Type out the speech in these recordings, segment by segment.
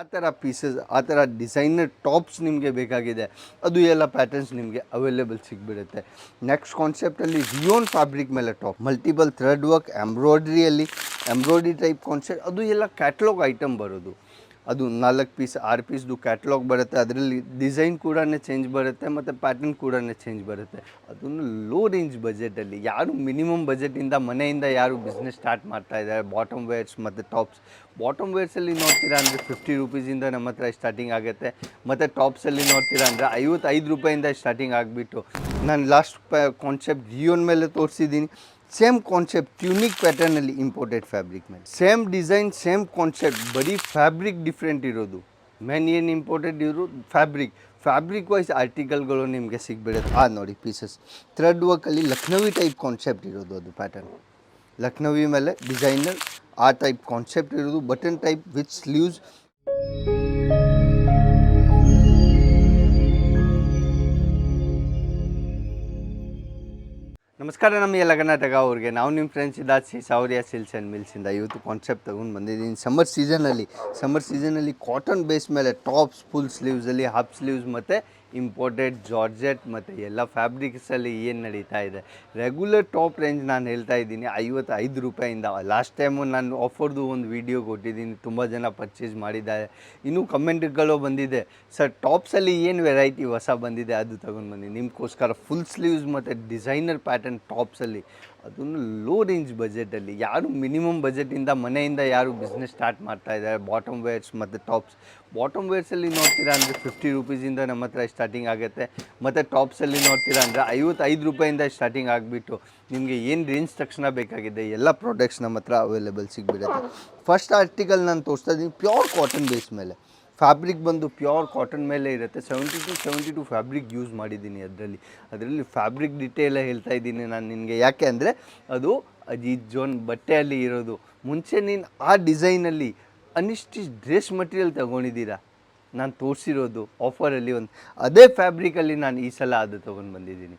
ಆ ಥರ ಪೀಸಸ್ ಆ ಥರ ಡಿಸೈನರ್ ಟಾಪ್ಸ್ ನಿಮಗೆ ಬೇಕಾಗಿದೆ. ಅದು ಎಲ್ಲ ಪ್ಯಾಟರ್ನ್ಸ್ ನಿಮಗೆ ಅವೈಲೇಬಲ್ ಸಿಗ್ಬಿಡುತ್ತೆ. ನೆಕ್ಸ್ಟ್ ಕಾನ್ಸೆಪ್ಟಲ್ಲಿ ರಿಯೋನ್ ಫ್ಯಾಬ್ರಿಕ್ ಮೇಲೆ ಟಾಪ್ ಮಲ್ಟಿಪಲ್ ಥ್ರೆಡ್ ವರ್ಕ್ ಎಂಬ್ರಾಯ್ಡ್ರಿಯಲ್ಲಿ ಎಂಬ್ರಾಯ್ಡ್ರಿ ಟೈಪ್ ಕಾನ್ಸೆಪ್ಟ್ ಅದು ಎಲ್ಲ ಕ್ಯಾಟ್ಲಾಗ್ ಐಟಮ್ ಬರೋದು. ಅದು ನಾಲ್ಕು ಪೀಸ್, ಆರು ಪೀಸ್ದು ಕ್ಯಾಟ್ಲಾಗ್ ಬರುತ್ತೆ. ಅದರಲ್ಲಿ ಡಿಸೈನ್ ಕೂಡ ಚೇಂಜ್ ಬರುತ್ತೆ ಮತ್ತು ಪ್ಯಾಟರ್ನ್ ಕೂಡ ಚೇಂಜ್ ಬರುತ್ತೆ. ಅದನ್ನು ಲೋ ರೇಂಜ್ ಬಜೆಟಲ್ಲಿ ಯಾರು ಮಿನಿಮಮ್ ಬಜೆಟಿಂದ ಮನೆಯಿಂದ ಯಾರು ಬಿಸ್ನೆಸ್ ಸ್ಟಾರ್ಟ್ ಮಾಡ್ತಾ ಇದ್ದಾರೆ ಬಾಟಮ್ ವೇರ್ಸ್ ಮತ್ತು ಟಾಪ್ಸ್ ಬಾಟಮ್ ವೇರ್ಸಲ್ಲಿ ನೋಡ್ತೀರಾ ಅಂದರೆ ಫಿಫ್ಟಿ ರುಪೀಸಿಂದ ನಮ್ಮ ಹತ್ರ ಸ್ಟಾರ್ಟಿಂಗ್ ಆಗುತ್ತೆ. ಮತ್ತು ಟಾಪ್ಸಲ್ಲಿ ನೋಡ್ತೀರಾ ಅಂದರೆ ಐವತ್ತೈದು ರೂಪಾಯಿಂದ ಸ್ಟಾರ್ಟಿಂಗ್ ಆಗಿಬಿಟ್ಟು. ನಾನು ಲಾಸ್ಟ್ ಕಾನ್ಸೆಪ್ಟ್ ಜಿಯೋನ್ ಮೇಲೆ ತೋರಿಸಿದ್ದೀನಿ. ಸೇಮ್ ಕಾನ್ಸೆಪ್ಟ್ ಟ್ಯೂನಿಕ್ ಪ್ಯಾಟರ್ನಲ್ಲಿ ಇಂಪೋರ್ಟೆಡ್ ಫ್ಯಾಬ್ರಿಕ್ ಮೇಲೆ ಸೇಮ್ ಡಿಸೈನ್ ಸೇಮ್ ಕಾನ್ಸೆಪ್ಟ್ ಬರೀ ಫ್ಯಾಬ್ರಿಕ್ ಡಿಫ್ರೆಂಟ್ ಇರೋದು. ಮೆನ್ ಏನು ಇಂಪೋರ್ಟೆಡ್ ಇರೋದು ಫ್ಯಾಬ್ರಿಕ್ ಫ್ಯಾಬ್ರಿಕ್ ವೈಸ್ ಆರ್ಟಿಕಲ್ಗಳು ನಿಮಗೆ ಸಿಗ್ಬಿಡುತ್ತೆ. ಆ ನೋಡಿ ಪೀಸಸ್ ಥ್ರೆಡ್ ವರ್ಕಲ್ಲಿ ಲಕ್ನವಿ ಟೈಪ್ ಕಾನ್ಸೆಪ್ಟ್ ಇರೋದು ಅದು ಪ್ಯಾಟರ್ನ್ ಲಕ್ನವಿ ಮೇಲೆ ಡಿಸೈನರ್ ಆ ಟೈಪ್ ಕಾನ್ಸೆಪ್ಟ್ ಇರೋದು ಬಟನ್ ಟೈಪ್ ವಿತ್ ಸ್ಲೀವ್ಸ್ ನಮಸ್ಕಾರ ನಮ್ಮ ಎಲ್ಲ ಕರ್ನಾಟಕ ಅವ್ರಿಗೆ. ನಾವು ನಿಮ್ಮ ಫ್ರೆಂಡ್ಸ್ ಇದ್ದಾಚಿ ಸಾವರಿಯ ಸಿಲ್ಸ್ ಆ್ಯಂಡ್ ಮಿಲ್ಸಿಂದ ಇವತ್ತು ಕಾನ್ಸೆಪ್ಟ್ ತೊಗೊಂಡು ಬಂದಿದ್ದೀನಿ. ಸಮ್ಮರ್ ಸೀಸನಲ್ಲಿ ಸಮ್ಮರ್ ಸೀಸನಲ್ಲಿ ಕಾಟನ್ ಬೇಸ್ ಮೇಲೆ ಟಾಪ್ಸ್ ಫುಲ್ ಸ್ಲೀವ್ಸಲ್ಲಿ ಹಾಫ್ ಸ್ಲೀವ್ಸ್ ಮತ್ತು ಇಂಪೋರ್ಟೆಡ್ ಜಾರ್ಜೆಟ್ ಮತ್ತು ಎಲ್ಲ ಫ್ಯಾಬ್ರಿಕ್ಸಲ್ಲಿ ಏನು ನಡೀತಾ ಇದೆ. ರೆಗ್ಯುಲರ್ ಟಾಪ್ ರೇಂಜ್ ನಾನು ಹೇಳ್ತಾ ಇದ್ದೀನಿ. ಐವತ್ತೈದು ರೂಪಾಯಿಂದ ಲಾಸ್ಟ್ ಟೈಮು ನಾನು ಆಫರ್ದು ಒಂದು ವಿಡಿಯೋ ಕೊಟ್ಟಿದ್ದೀನಿ. ತುಂಬ ಜನ ಪರ್ಚೇಸ್ ಮಾಡಿದ್ದಾರೆ. ಇನ್ನೂ ಕಮೆಂಟ್ಗಳು ಬಂದಿದೆ. ಸರ್ ಟಾಪ್ಸಲ್ಲಿ ಏನು ವೆರೈಟಿ ಹೊಸ ಬಂದಿದೆ ಅದು ತಗೊಂಡು ಬಂದಿದ್ದೀನಿ ನಿಮಗೋಸ್ಕರ ಫುಲ್ ಸ್ಲೀವ್ಸ್ ಮತ್ತು ಡಿಸೈನರ್ ಪ್ಯಾಟರ್ನ್ ಟಾಪ್ಸಲ್ಲಿ ಅದನ್ನು ಲೋ ರೇಂಜ್ ಬಜೆಟಲ್ಲಿ ಯಾರು ಮಿನಿಮಮ್ ಬಜೆಟಿಂದ ಮನೆಯಿಂದ ಯಾರು ಬಿಸ್ನೆಸ್ ಸ್ಟಾರ್ಟ್ ಮಾಡ್ತಾ ಇದ್ದಾರೆ ಬಾಟಮ್ ವೇರ್ಸ್ ಮತ್ತು ಟಾಪ್ಸ್ ಬಾಟಮ್ ವೇರ್ಸಲ್ಲಿ ನೋಡ್ತೀರಾ ಅಂದರೆ ಫಿಫ್ಟಿ ರುಪೀಸಿಂದ ನಮ್ಮ ಹತ್ರ ಸ್ಟಾರ್ಟಿಂಗ್ ಆಗುತ್ತೆ. ಮತ್ತು ಟಾಪ್ಸಲ್ಲಿ ನೋಡ್ತೀರಾ ಅಂದರೆ ಐವತ್ತೈದು ರೂಪಾಯಿಂದ ಸ್ಟಾರ್ಟಿಂಗ್ ಆಗಿಬಿಟ್ಟು ನಿಮಗೆ ಏನು ರೇಂಜ್ ತಕ್ಷಣ ಬೇಕಾಗಿದೆ, ಎಲ್ಲ ಪ್ರಾಡಕ್ಟ್ಸ್ ನಮ್ಮ ಹತ್ರ ಅವೈಲೇಬಲ್ ಸಿಗ್ಬಿಡುತ್ತೆ. ಫಸ್ಟ್ ಆರ್ಟಿಕಲ್ ನಾನು ತೋರಿಸ್ತಾ ಇದ್ದೀನಿ ಪ್ಯೂರ್ ಕಾಟನ್ ಬೇಸ್ ಮೇಲೆ. ಫ್ಯಾಬ್ರಿಕ್ ಬಂದು ಪ್ಯೂರ್ ಕಾಟನ್ ಮೇಲೆ ಇರುತ್ತೆ. Seventy two seventy two fabric use ಮಾಡಿದ್ದೀನಿ ಅದರಲ್ಲಿ. ಅದರಲ್ಲಿ ಫ್ಯಾಬ್ರಿಕ್ ಡಿಟೇಲ ಹೇಳ್ತಾ ಇದ್ದೀನಿ ನಾನು ನಿನಗೆ. ಯಾಕೆ ಅಂದರೆ ಅದು ಅಜೀತ್ ಜೋನ್ ಬಟ್ಟೆಯಲ್ಲಿ ಇರೋದು. ಮುಂಚೆ ನೀನು ಆ ಡಿಸೈನಲ್ಲಿ ಅನಿಷ್ಟು ಡ್ರೆಸ್ ಮಟೀರಿಯಲ್ ತೊಗೊಂಡಿದ್ದೀರಾ. ನಾನು ತೋರಿಸಿರೋದು ಆಫರಲ್ಲಿ ಒಂದು. ಅದೇ ಫ್ಯಾಬ್ರಿಕಲ್ಲಿ ನಾನು ಈ ಸಲ ಅದು ತೊಗೊಂಡು ಬಂದಿದ್ದೀನಿ.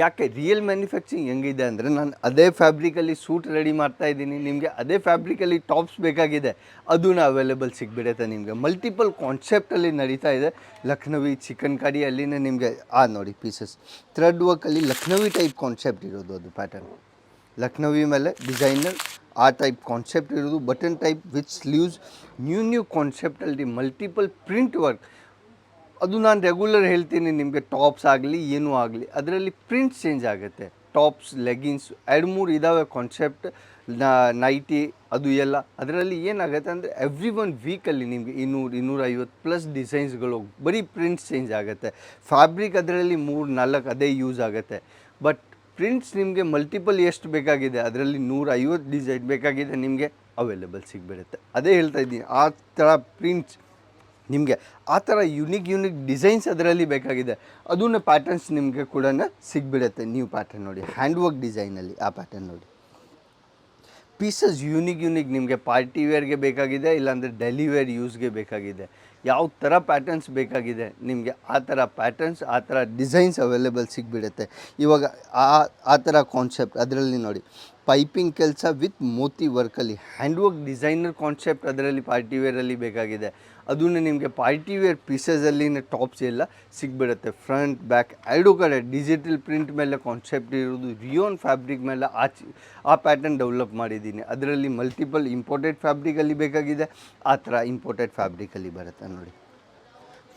ಯಾಕೆ ರಿಯಲ್ ಮ್ಯಾನುಫ್ಯಾಕ್ಚರಿಂಗ್ ಹೆಂಗಿದೆ ಅಂದರೆ ನಾನು ಅದೇ ಫ್ಯಾಬ್ರಿಕಲ್ಲಿ ಸೂಟ್ ರೆಡಿ ಮಾಡ್ತಾ ಇದ್ದೀನಿ. ನಿಮಗೆ ಅದೇ ಫ್ಯಾಬ್ರಿಕಲ್ಲಿ ಟಾಪ್ಸ್ ಬೇಕಾಗಿದೆ. ಅದನ್ನು ಅವೈಲೇಬಲ್ ಸಿಗ್ಬಿಡುತ್ತೆ ನಿಮಗೆ. ಮಲ್ಟಿಪಲ್ ಕಾನ್ಸೆಪ್ಟಲ್ಲಿ ನಡೀತಾ ಇದೆ. ಲಕ್ನವಿ ಚಿಕನ್ ಕಡಿ ಅಲ್ಲಿನೇ ನಿಮಗೆ, ಆ ನೋಡಿ ಪೀಸಸ್ ಥ್ರೆಡ್ ವರ್ಕಲ್ಲಿ ಲಕ್ನವಿ ಟೈಪ್ ಕಾನ್ಸೆಪ್ಟ್ ಇರೋದು ಅದು ಪ್ಯಾಟರ್ನ್ ಲಕ್ನವಿ ಮೇಲೆ ಡಿಸೈನರ್ ಆ ಟೈಪ್ ಕಾನ್ಸೆಪ್ಟ್ ಇರೋದು. Button type with sleeves new new ಕಾನ್ಸೆಪ್ಟಲ್ಲಿ multiple print work ಅದು ನಾನು ರೆಗ್ಯುಲರ್ ಹೇಳ್ತೀನಿ, ನಿಮಗೆ ಟಾಪ್ಸ್ ಆಗಲಿ, ಏನೂ ಆಗಲಿ, ಅದರಲ್ಲಿ ಪ್ರಿಂಟ್ ಚೇಂಜ್ ಆಗುತ್ತೆ. ಟಾಪ್ಸ್ ಲೆಗಿನ್ಸ್ ಎರಡು ಮೂರು ಇದ್ದಾವೆ ಕಾನ್ಸೆಪ್ಟ್ ನೈಟಿ ಅದು ಎಲ್ಲ. ಅದರಲ್ಲಿ ಏನಾಗುತ್ತೆ ಅಂದರೆ ಎವ್ರಿ ಒನ್ ವೀಕಲ್ಲಿ ನಿಮಗೆ ಇನ್ನೂರು ಇನ್ನೂರೈವತ್ತು ಪ್ಲಸ್ ಡಿಸೈನ್ಸ್ಗಳು ಬರೀ ಪ್ರಿಂಟ್ಸ್ ಚೇಂಜ್ ಆಗುತ್ತೆ. ಫ್ಯಾಬ್ರಿಕ್ ಅದರಲ್ಲಿ ಮೂರು, ನಾಲ್ಕು, ಅದೇ ಯೂಸ್ ಆಗುತ್ತೆ. ಬಟ್ ಪ್ರಿಂಟ್ಸ್ ನಿಮಗೆ ಮಲ್ಟಿಪಲ್ ಎಷ್ಟು ಬೇಕಾಗಿದೆ, ಅದರಲ್ಲಿ ನೂರ ಐವತ್ತು ಡಿಸೈನ್ ಬೇಕಾಗಿದೆ, ನಿಮಗೆ ಅವೈಲೇಬಲ್ ಸಿಗ್ಬಿಡುತ್ತೆ. ಅದೇ ಹೇಳ್ತಾ ಇದ್ದೀನಿ, ಆ ಥರ ಪ್ರಿಂಟ್ಸ್ ನಿಮಗೆ ಆ ಥರ ಯುನಿಕ್ ಯುನಿಕ್ ಡಿಸೈನ್ಸ್ ಅದರಲ್ಲಿ ಬೇಕಾಗಿದೆ. ಅದನ್ನ ಪ್ಯಾಟರ್ನ್ಸ್ ನಿಮಗೆ ಕೂಡ ಸಿಗ್ಬಿಡುತ್ತೆ. ನೀವು ಪ್ಯಾಟರ್ನ್ ನೋಡಿ ಹ್ಯಾಂಡ್ ವರ್ಕ್ ಡಿಸೈನಲ್ಲಿ ಆ ಪ್ಯಾಟರ್ನ್ ನೋಡಿ. ಪೀಸಸ್ ಯೂನಿಕ್ ಯೂನಿಕ್ ನಿಮಗೆ ಪಾರ್ಟಿ ವೇರ್ಗೆ ಬೇಕಾಗಿದೆ, ಇಲ್ಲಾಂದರೆ ಡೆಲಿ ವೇರ್ ಯೂಸ್ಗೆ ಬೇಕಾಗಿದೆ. ಯಾವ ಥರ ಪ್ಯಾಟರ್ನ್ಸ್ ಬೇಕಾಗಿದೆ, ನಿಮಗೆ ಆ ಥರ ಪ್ಯಾಟರ್ನ್ಸ್ ಆ ಥರ ಡಿಸೈನ್ಸ್ ಅವೈಲೇಬಲ್ ಸಿಗ್ಬಿಡುತ್ತೆ. ಇವಾಗ ಆ ಆ ಥರ ಕಾನ್ಸೆಪ್ಟ್ ಅದರಲ್ಲಿ ನೋಡಿ. ಪೈಪಿಂಗ್ ಕೆಲಸ ವಿತ್ ಮೋತಿ ವರ್ಕಲ್ಲಿ ಹ್ಯಾಂಡ್ ವರ್ಕ್ ಡಿಸೈನರ್ ಕಾನ್ಸೆಪ್ಟ್ ಅದರಲ್ಲಿ ಪಾರ್ಟಿ ವೇರಲ್ಲಿ ಬೇಕಾಗಿದೆ. ಅದನ್ನು ನಿಮಗೆ ಪಾರ್ಟಿ ವೇರ್ ಪೀಸಸಲ್ಲಿನ ಟಾಪ್ಸ್ ಎಲ್ಲ ಸಿಗ್ಬಿಡುತ್ತೆ. ಫ್ರಂಟ್ ಬ್ಯಾಕ್ ಎರಡು ಕಡೆ ಡಿಜಿಟಲ್ ಪ್ರಿಂಟ್ ಮೇಲೆ ಕಾನ್ಸೆಪ್ಟ್ ಇರೋದು ರಿಯೋನ್ ಫ್ಯಾಬ್ರಿಕ್ ಮೇಲೆ ಆ ಚಿ, ಆ ಪ್ಯಾಟರ್ನ್ ಡೆವಲಪ್ ಮಾಡಿದ್ದೀನಿ. ಅದರಲ್ಲಿ ಮಲ್ಟಿಪಲ್ ಇಂಪೋರ್ಟೆಡ್ ಫ್ಯಾಬ್ರಿಕಲ್ಲಿ ಬೇಕಾಗಿದೆ. ಆ ಥರ ಇಂಪೋರ್ಟೆಡ್ ಫ್ಯಾಬ್ರಿಕಲ್ಲಿ ಬರುತ್ತೆ ನೋಡಿ.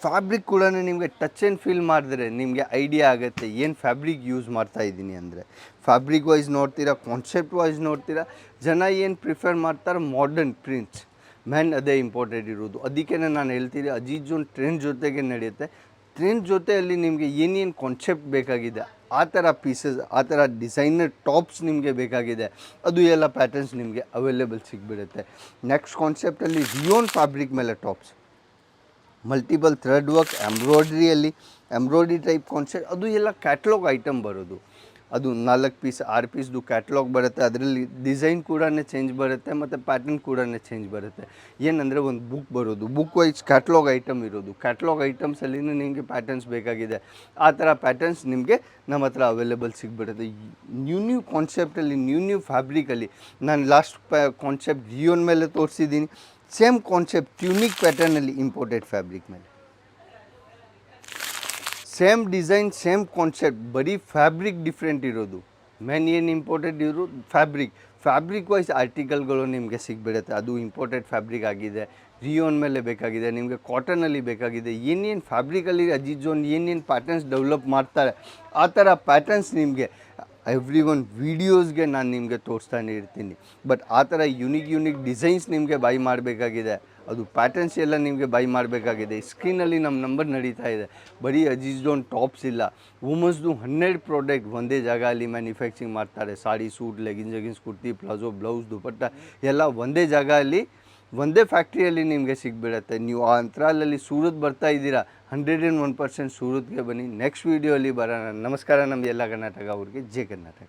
ಫ್ಯಾಬ್ರಿಕ್ ಕೂಡ ನಿಮಗೆ ಟಚ್ ಆ್ಯಂಡ್ ಫೀಲ್ ಮಾಡಿದ್ರೆ ನಿಮಗೆ ಐಡಿಯಾ ಆಗುತ್ತೆ ಏನು ಫ್ಯಾಬ್ರಿಕ್ ಯೂಸ್ ಮಾಡ್ತಾ ಇದ್ದೀನಿ ಅಂದರೆ. ಫ್ಯಾಬ್ರಿಕ್ ವೈಸ್ ನೋಡ್ತೀರಾ ಕಾನ್ಸೆಪ್ಟ್ ವೈಸ್ ನೋಡ್ತೀರಾ, ಜನ ಏನು ಪ್ರಿಫರ್ ಮಾಡ್ತಾರೆ ಮಾಡರ್ನ್ ಪ್ರಿಂಟ್ಸ್ ಮೆನ್ ಅದೇ ಇಂಪಾರ್ಟೆಂಟ್ ಇರೋದು. ಅದಕ್ಕೆ ನಾನು ಹೇಳ್ತೀನಿ ಅಜೀಜ್ ಜೋನ್ ಟ್ರೆಂಡ್ ಜೊತೆಗೆ ನಡೆಯುತ್ತೆ. ಟ್ರೆಂಡ್ ಜೊತೆಯಲ್ಲಿ ನಿಮಗೆ ಏನೇನು ಕಾನ್ಸೆಪ್ಟ್ ಬೇಕಾಗಿದೆ, ಆ ಥರ ಪೀಸಸ್ ಆ ಥರ ಡಿಸೈನರ್ ಟಾಪ್ಸ್ ನಿಮಗೆ ಬೇಕಾಗಿದೆ, ಅದು ಎಲ್ಲ ಪ್ಯಾಟರ್ನ್ಸ್ ನಿಮಗೆ ಅವೈಲೇಬಲ್ ಸಿಗ್ಬಿಡುತ್ತೆ. ನೆಕ್ಸ್ಟ್ ಕಾನ್ಸೆಪ್ಟಲ್ಲಿ ರಿಯೋನ್ ಫ್ಯಾಬ್ರಿಕ್ ಮೇಲೆ ಟಾಪ್ಸ್ ಮಲ್ಟಿಪಲ್ ಥ್ರೆಡ್ ವರ್ಕ್ ಎಂಬ್ರಾಯ್ಡ್ರಿಯಲ್ಲಿ ಎಂಬ್ರಾಯ್ಡ್ರಿ ಟೈಪ್ ಕಾನ್ಸೆಪ್ಟ್ ಅದು ಎಲ್ಲ ಕ್ಯಾಟ್ಲಾಗ್ ಐಟಮ್ ಬರೋದು. ಅದು ನಾಲ್ಕು ಪೀಸ್ ಆರು ಪೀಸ್ದು ಕ್ಯಾಟ್ಲಾಗ್ ಬರುತ್ತೆ. ಅದರಲ್ಲಿ ಡಿಸೈನ್ ಕೂಡ ಚೇಂಜ್ ಬರುತ್ತೆ ಮತ್ತು ಪ್ಯಾಟರ್ನ್ ಕೂಡ ಚೇಂಜ್ ಬರುತ್ತೆ. ಏನಂದರೆ ಒಂದು ಬುಕ್ ಬರೋದು. ಬುಕ್ ವೈಸ್ ಕ್ಯಾಟ್ಲಾಗ್ ಐಟಮ್ ಇರೋದು. ಕ್ಯಾಟ್ಲಾಗ್ ಐಟಮ್ಸಲ್ಲಿ ನಿಮಗೆ ಪ್ಯಾಟರ್ನ್ಸ್ ಬೇಕಾಗಿದೆ. ಆ ಥರ ಪ್ಯಾಟರ್ನ್ಸ್ ನಿಮಗೆ ನಮ್ಮ ಹತ್ರ ಅವೈಲೇಬಲ್ ಸಿಗ್ಬಿಡುತ್ತೆ. ನ್ಯೂ ನ್ಯೂ ಕಾನ್ಸೆಪ್ಟಲ್ಲಿ ನ್ಯೂ ನ್ಯೂ ಫ್ಯಾಬ್ರಿಕಲ್ಲಿ ನಾನು ಲಾಸ್ಟ್ ಕಾನ್ಸೆಪ್ಟ್ ಜಿಯೋನ್ ಮೇಲೆ ತೋರಿಸಿದ್ದೀನಿ. ಸೇಮ್ ಕಾನ್ಸೆಪ್ಟ್ ಟ್ಯೂನಿಕ್ ಪ್ಯಾಟರ್ನಲ್ಲಿ ಇಂಪೋರ್ಟೆಡ್ ಫ್ಯಾಬ್ರಿಕ್ ಮೇಲೆ. ಸೇಮ್ ಡಿಸೈನ್ ಸೇಮ್ ಕಾನ್ಸೆಪ್ಟ್ ಬರೀ ಫ್ಯಾಬ್ರಿಕ್ ಡಿಫ್ರೆಂಟ್ ಇರೋದು. ಮೇನ್ ಏನು ಇಂಪೋರ್ಟೆಡ್ ಇರೋ ಫ್ಯಾಬ್ರಿಕ್ ಫ್ಯಾಬ್ರಿಕ್ ವೈಸ್ ಆರ್ಟಿಕಲ್ಗಳು ನಿಮಗೆ ಸಿಗ್ಬಿಡುತ್ತೆ. ಅದು ಇಂಪೋರ್ಟೆಡ್ ಫ್ಯಾಬ್ರಿಕ್ ಆಗಿದೆ. ರಿಯೋನ್ ಮೇಲೆ ಬೇಕಾಗಿದೆ. ನಿಮಗೆ ಕಾಟನಲ್ಲಿ ಬೇಕಾಗಿದೆ. ಏನೇನು ಫ್ಯಾಬ್ರಿಕಲ್ಲಿ ಅಜಿಜೋನ್ ಏನೇನು ಪ್ಯಾಟರ್ನ್ಸ್ ಡೆವಲಪ್ ಮಾಡ್ತಾರೆ, ಆ ಥರ ಪ್ಯಾಟರ್ನ್ಸ್ ನಿಮಗೆ ಎವ್ರಿ ಒನ್ ವೀಡಿಯೋಸ್ಗೆ ನಾನು ನಿಮಗೆ ತೋರಿಸ್ತಾನೆ ಇರ್ತೀನಿ. ಬಟ್ ಆ ಥರ ಯುನಿಕ್ ಯುನಿಕ್ ಡಿಸೈನ್ಸ್ ನಿಮಗೆ ಬೈ ಮಾಡಬೇಕಾಗಿದೆ. ಅದು ಪ್ಯಾಟರ್ನ್ಸ್ ಎಲ್ಲ ನಿಮಗೆ ಬೈ ಮಾಡಬೇಕಾಗಿದೆ. ಸ್ಕ್ರೀನಲ್ಲಿ ನಮ್ಮ ನಂಬರ್ ನಡೀತಾ ಇದೆ. ಬರೀ ಅಜಿಜ್ಡೋನ್ ಟಾಪ್ಸ್ ಇಲ್ಲ. ವುಮನ್ಸ್ದು ಹನ್ನೆರಡು ಪ್ರಾಡಕ್ಟ್ ಒಂದೇ ಜಾಗ ಅಲ್ಲಿ ಮ್ಯಾನುಫ್ಯಾಕ್ಚರಿಂಗ್ ಮಾಡ್ತಾರೆ. Saree suit leggings jeggings kurti palazzo blouse dupatta ಎಲ್ಲ ಒಂದೇ ಜಾಗ ಅಲ್ಲಿ ಒಂದೇ ಫ್ಯಾಕ್ಟ್ರಿಯಲ್ಲಿ ನಿಮಗೆ ಸಿಗ್ಬಿಡತ್ತೆ. ನೀವು ಆ ಅಂತರಾಲಲ್ಲಿ ಸೂರತ್ ಬರ್ತಾ ಇದ್ದೀರಾ, ಹಂಡ್ರೆಡ್ ಆ್ಯಂಡ್ ಒನ್ ಪರ್ಸೆಂಟ್ ಸೂರತ್ಗೆ ಬನ್ನಿ. ನೆಕ್ಸ್ಟ್ ವೀಡಿಯೋಲಿ ಬರೋಣ. ನಮಸ್ಕಾರ ನಮ್ಮ ಎಲ್ಲ ಕರ್ನಾಟಕ ಅವ್ರಿಗೆ. ಜೆ ಕರ್ನಾಟಕ.